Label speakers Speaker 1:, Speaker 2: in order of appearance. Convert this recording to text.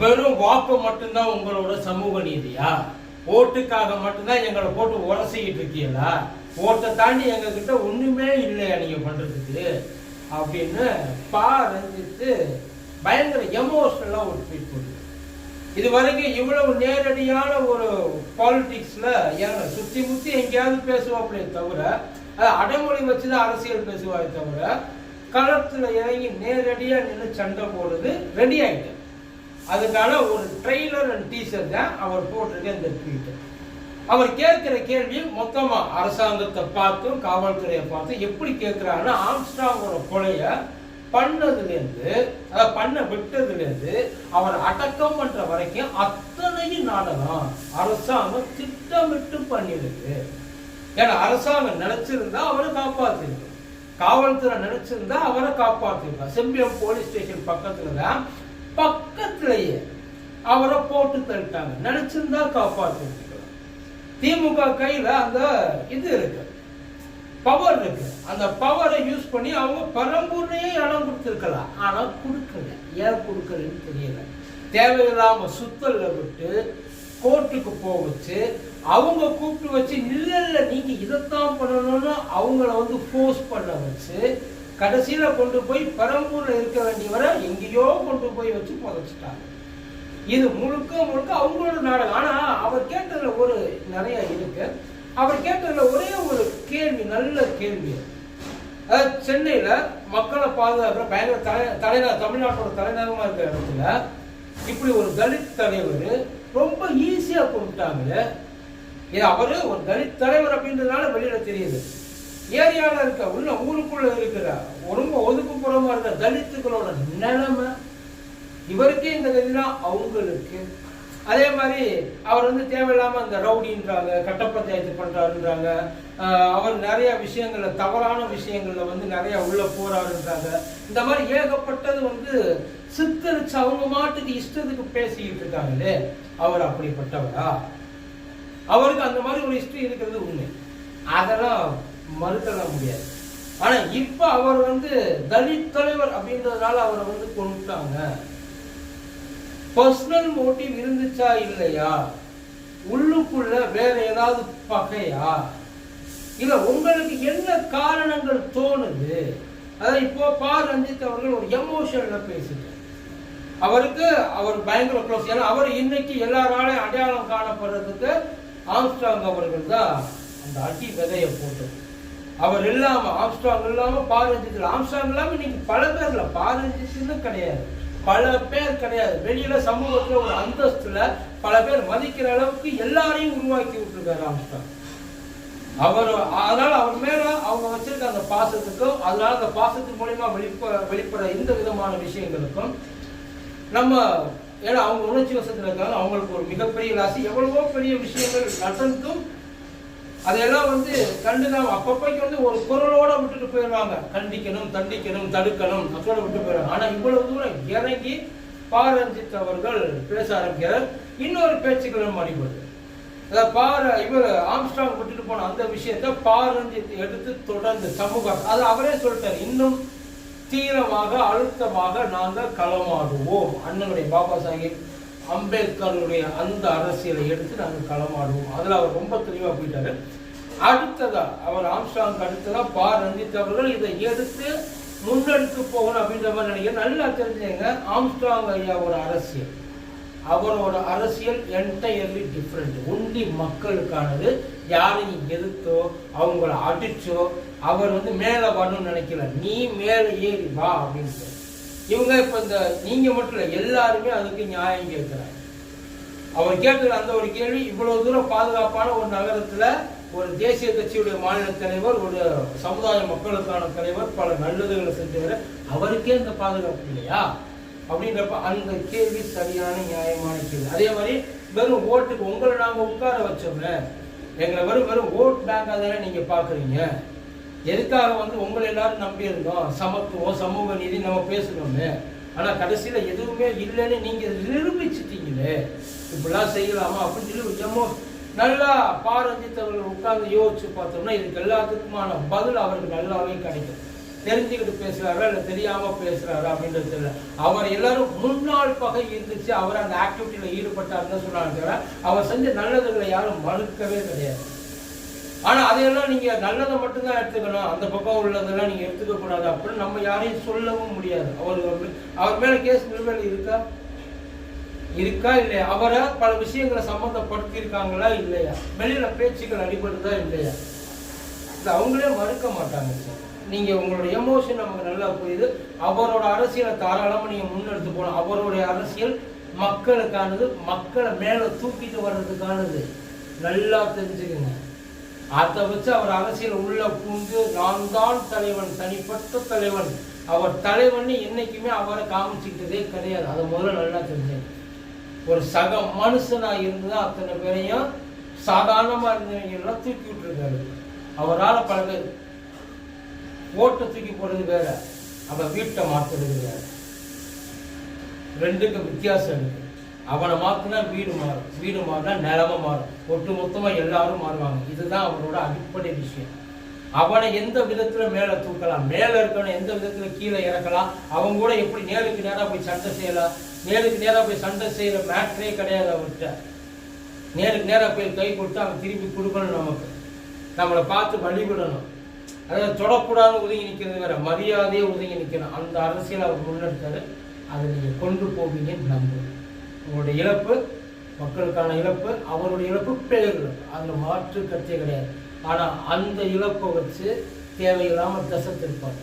Speaker 1: வெறும் வாக்கு மட்டும்தான் உங்களோட சமூக நீதியா? ஓட்டுக்காக மட்டும்தான் எங்களை போட்டு உரசிக்கிட்டு இருக்கீங்களா? ஓட்டை தாண்டி எங்க கிட்ட ஒண்ணுமே இல்லையா நீங்க பண்றதுக்கு? அப்படின்னு பா ரஞ்சித்து பயங்கர எமோஷனலா ஒரு ட்வீட் போட்டு இது வரைக்கும் இவ்வளவு நேரடியான ஒரு பாலிடிக்ஸ்ல ஏன்னா சுத்தி முத்தி எங்கேயாவது பேசுவாங்களே தவிர அது அடைமொழி வச்சுதான் அரசியல் பேசுவாரே தவிர களத்துல இறங்கி நேரடியா நின்று சண்டை போடுறது ரெடி ஆயிட்டு அதுக்கான ஒரு ட்ரெய்லர் அண்ட் டீசர் தான் அவர் போட்டிருக்க இந்த ட்வீட் அவர் கேட்கிற கேள்வி மொத்தமா அரசாங்கத்தை பார்த்தும் காவல்துறையை பார்த்து எப்படி கேட்கிறாருன்னா ஆம்ஸ்டாங்கோட கொலைய பண்ணதுலேருந்து அதை பண்ண விட்டதுலேருந்து அவர் அடக்கம் பண்ற வரைக்கும் அத்தனையும் நாடகம் அரசாங்கம் திட்டமிட்டு பண்ணிடுது ஏன்னா அரசாங்கம் நினைச்சிருந்தா அவரை காப்பாத்திருக்கும். காவல்துறை நினைச்சிருந்தா அவரை காப்பாத்திருக்கா செம்பியம் போலீஸ் ஸ்டேஷன் பக்கத்துல தான் பக்கத்திலேயே அவரை போட்டு தள்ளிட்டாங்க. நினைச்சிருந்தா காப்பாற்றிருக்கலாம் திமுக கையில அந்த இது இருக்கு. பவர் இருக்கு. அந்த பவரை யூஸ் பண்ணி அவங்க பரம்பூர்லயே இடம் கொடுத்துருக்கலாம். ஆனா கொடுக்கல. ஏன் கொடுக்கலன்னு தெரியல. தேவையில்லாம சுத்தல்ல விட்டு கோர்ட்டுக்கு போக வச்சு அவங்க கூப்பிட்டு வச்சு இல்ல இல்ல நீங்க இதைத்தான் பண்ணணும்னு அவங்கள வந்து ஃபோர்ஸ் பண்ண வச்சு கடைசியில கொண்டு போய் பெரம்பூர்ல இருக்க வேண்டியவரை எங்கேயோ கொண்டு போய் வச்சு புதைச்சிட்டாங்க. இது முழுக்க முழுக்க அவங்களோட நாடகம். ஆனா அவர் கேட்டதுல ஒரு நிறைய இருக்கு. அவர் கேட்டதுல ஒரே ஒரு கேள்வி நல்ல கேள்வி. அதாவது சென்னையில மக்களை பாதுகாக்கிற பயங்கர தலை தலைநகர் தமிழ்நாட்டோட தலைநகரமா இருக்கிற இடத்துல இப்படி ஒரு தலித் தலைவர் ரொம்ப ஈஸியா கொண்டுட்டாங்க இது அவரு ஒரு தலித் தலைவர் அப்படின்றதுனால வெளியில தெரியுது. ஏரியாவில் இருக்க உள்ள ஊருக்குள்ள இருக்கிற ரொம்ப ஒதுக்குப்புறமா இருக்க தலித்துகளோட நிலைமை இவருக்கே இந்த கதினா அவங்களுக்கு. அதே மாதிரி அவர் வந்து தேவையில்லாம அந்த ரவுடின்றாங்க கட்ட பஞ்சாயத்து பண்றாருன்றாங்க அவர் நிறைய விஷயங்கள்ல தவறான விஷயங்கள்ல வந்து நிறைய உள்ள போறாருன்றாங்க. இந்த மாதிரி ஏகப்பட்டது வந்து சித்தரிச்சு அவங்க மாட்டுக்கு இஷ்டத்துக்கு பேசிக்கிட்டு இருக்காங்களே அவர் அப்படிப்பட்டவரா? அவருக்கு அந்த மாதிரி ஒரு ஹிஸ்டரி இருக்கிறது உண்மை. அதெல்லாம் மறுக்கலாம் முடியாது. ஆனா இப்போ அவர் வந்து தலித் தலைவர் அப்படின்றதுனால அவரை வந்து கொண்டுட்டாங்க பர்சனல் மோட்டிவ் இருந்துச்சா இல்லையா? உள்ளுக்குள்ள வேற ஏதாவது பகையா? இல்ல உங்களுக்கு என்ன காரணங்கள் தோணுது? அதாவது இப்போ பா ரஞ்சித் அவர்கள் ஒரு எமோஷன்ல பேசிட்டு அவருக்கு அவர் பயங்கர க்ளோஸ் ஏன்னா அவர் இன்னைக்கு எல்லாராலையும் அடையாளம் காணப்படுறதுக்கு ஆம்ஸ்டாங் அவர்கள் தான் அந்த அடி விதையை போட்டது. அவர் இல்லாம ஆம்ஸ்டாங் இல்லாம பாரஞ்சித்தில் ஆம்ஸ்டாங் இல்லாம இன்னைக்கு பல பேர் இல்ல. கிடையாது. பல பேர் கிடையாது. வெளியில சமூகத்துல ஒரு அந்தஸ்துல பல பேர் மதிக்கிற அளவுக்கு எல்லாரையும் உருவாக்கி விட்டுருக்காரு ஆம்ஸ்டாங் அவர் அதனால அவர் மேல அவங்க வச்சிருக்க அந்த பாசத்துக்கும் அதனால அந்த பாசத்தின் மூலியமா வெளிப்ப வெளிப்பட இந்த விதமான விஷயங்களுக்கும் நம்ம ஏன்னா அவங்க உணர்ச்சி வசத்துல இருக்காங்க. அவங்களுக்கு ஒரு மிகப்பெரிய ராசி. எவ்வளவோ பெரிய விஷயங்கள் நடந்தும் அதையெல்லாம் வந்து கண்டுதான் அப்பப்பைக்கு வந்து ஒரு குரலோட விட்டுட்டு போயிடுவாங்க கண்டிக்கணும் தண்டிக்கணும் தடுக்கணும் அதோட விட்டு போயிடுவாங்க ஆனா இவ்வளவு தூரம் இறங்கி பாரஞ்சித் அவர்கள் பேச ஆரம்பிக்கிறார். இன்னொரு பேச்சுக்களும் அடிபடுது. அதாவது பார இவர் ஆம்ஸ்டாங் விட்டுட்டு போன அந்த விஷயத்தை பாரஞ்சித் எடுத்து தொடர்ந்து சமூகம் அது அவரே சொல்லிட்டார். இன்னும் தீவிரமாக அழுத்தமாக நாங்கள் களமாடுவோம். அண்ணனுடைய பாபா சாஹிப் அம்பேத்கருடைய அந்த அரசியலை எடுத்து நாங்கள் களமாடுவோம். அதில் அவர் ரொம்ப தெளிவாக போயிட்டாரு. அடுத்ததா அவர் ஆம்ஸ்டாங் அடுத்ததா பா ரஞ்சித் அவர்கள் இதை எடுத்து முன்னெடுத்து போகணும் அப்படின்ற மாதிரி நினைக்கிறேன். நல்லா தெரிஞ்சுங்க ஆம்ஸ்டாங் ஐயா ஒரு அரசியல். அவரோட அரசியல் என்டையர்லி டிஃப்ரெண்ட் ஒண்டி மக்களுக்கானது. யாரையும் எதிர்த்தோ அவங்கள அடிச்சோ அவர் வந்து மேலே வரணும்னு நினைக்கல. நீ மேலே ஏறி வா அப்படின்னு இவங்க இப்ப இந்த நீங்க மட்டும் இல்லை எல்லாருமே அதுக்கு நியாயம் கேட்கிறாங்க. அவர் கேட்குற அந்த ஒரு கேள்வி இவ்வளவு தூரம் பாதுகாப்பான ஒரு நகரத்துல ஒரு தேசிய கட்சியுடைய மாநில தலைவர் ஒரு சமுதாய மக்களுக்கான தலைவர் பல நல்லதுகளை செஞ்சவர் அவருக்கே இந்த பாதுகாப்பு இல்லையா? அப்படின்றப்ப அந்த கேள்வி சரியான நியாயமான கேள்வி. அதே மாதிரி வெறும் ஓட்டுக்கு உங்களை நாங்க உட்கார வச்சோம்ல. எங்களை வெறும் வெறும் ஓட் பேங்காக தானே நீங்க பாக்குறீங்க. எதுக்காக வந்து உங்களை எல்லாரும் நம்பியிருந்தோம்? சமத்துவம் சமூக நீதி நம்ம பேசணும்னு ஆனால் கடைசியில் எதுவுமே இல்லைன்னு நீங்கள் நிரூபிச்சிட்டீங்களே. இப்படிலாம் செய்யலாமா? அப்படின்னு சொல்லி ஒரு நல்லா பாரஞ்சித் அவர்கள் உட்கார்ந்து யோசிச்சு பார்த்தோம்னா இதுக்கு எல்லாத்துக்குமான பதில் அவருக்கு நல்லாவே கிடைக்கும். தெரிஞ்சுக்கிட்டு பேசுகிறாரா இல்லை தெரியாமல் பேசுகிறாரா அப்படின்றது தெரியல. அவர் எல்லாரும் முன்னாள் பகை இருந்துச்சு. அவர் அந்த ஆக்டிவிட்டியில் ஈடுபட்டாருன்னு சொன்னாங்க அவர் செஞ்ச நல்லதுகளை யாரும் மறுக்கவே கிடையாது. ஆனா அதையெல்லாம் நீங்க நல்லதை மட்டும்தான் எடுத்துக்கணும். அந்த பக்கம் உள்ளதெல்லாம் நீங்க எடுத்துக்க கூடாது அப்படின்னு நம்ம யாரையும் சொல்லவும் முடியாது. அவர் அவர் மேல கேஸ் நிலுவையில் இருக்கா? இருக்கா இல்லையா? அவரை பல விஷயங்களை சம்மந்தப்படுத்தியிருக்காங்களா இல்லையா? வெளியில பேச்சுக்கள் அடிபடுதா இல்லையா? இது அவங்களே மறுக்க மாட்டாங்க. சார் நீங்க உங்களோட எமோஷன் நமக்கு நல்லா புரியுது. அவரோட அரசியலை தாராளமாக நீங்க முன்னெடுத்து போகணும் அவருடைய அரசியல் மக்களுக்கானது மக்களை மேலே தூக்கிட்டு வர்றதுக்கானது. நல்லா தெரிஞ்சுக்கங்க. அதை வச்சு அவர் அரசியல் உள்ள பூந்து நான் தான் தலைவன் தனிப்பட்ட தலைவன். அவர் தலைவன் என்னைக்குமே அவரை காமிச்சுக்கிட்டதே கிடையாது. அதை முதல்ல நல்லா தெரிஞ்சேன் ஒரு சக மனுஷனாக இருந்து தான் அத்தனை பேரையும் சாதாரணமாக இருந்தவங்க எல்லாம் தூக்கி விட்டுருக்காரு. அவரால் பல பேர் ஓட்டை தூக்கி போடுறது வேற. அவன் வீட்டை மாற்றுறது வேற. ரெண்டுக்கும் வித்தியாசம் இருக்கு. அவனை மாத்தினா வீடு மாறும். வீடு மாறினா நிலமை மாறும். ஒட்டு மொத்தமா எல்லாரும் மாறுவாங்க. இதுதான் அவனோட அடிப்படை விஷயம். அவனை எந்த விதத்துல மேல தூக்கலாம்? மேல இருக்கவனை எந்த விதத்துல கீழே இறக்கலாம்? அவங்க கூட எப்படி நேருக்கு நேரா போய் சண்டை செய்யலாம்? நேருக்கு நேரா போய் சண்டை செய்யற மேட்ரே கிடையாது அவர்கிட்ட நேருக்கு நேரா போய் கை கொடுத்து அவன் திருப்பி கொடுக்கணும் நமக்கு. நம்மளை பார்த்து வழிபடணும் அதாவது தொடக்கூடாது ஒதுங்கி நிற்கிறது வேற மரியாதையே ஒதுங்கி நிற்கணும் அந்த அரசியல் அவர் முன்னெடுத்தாரு. அதை நீங்கள் கொண்டு போவீங்கன்னு நம்புறேன். உங்களுடைய இழப்பு மக்களுக்கான இழப்பு அவருடைய இழப்பு பேர். இழப்பு அதில் மாற்று கருத்தே கிடையாது. ஆனால் அந்த இழப்பை வச்சு தேவையில்லாமல் தசை திருப்பாங்க.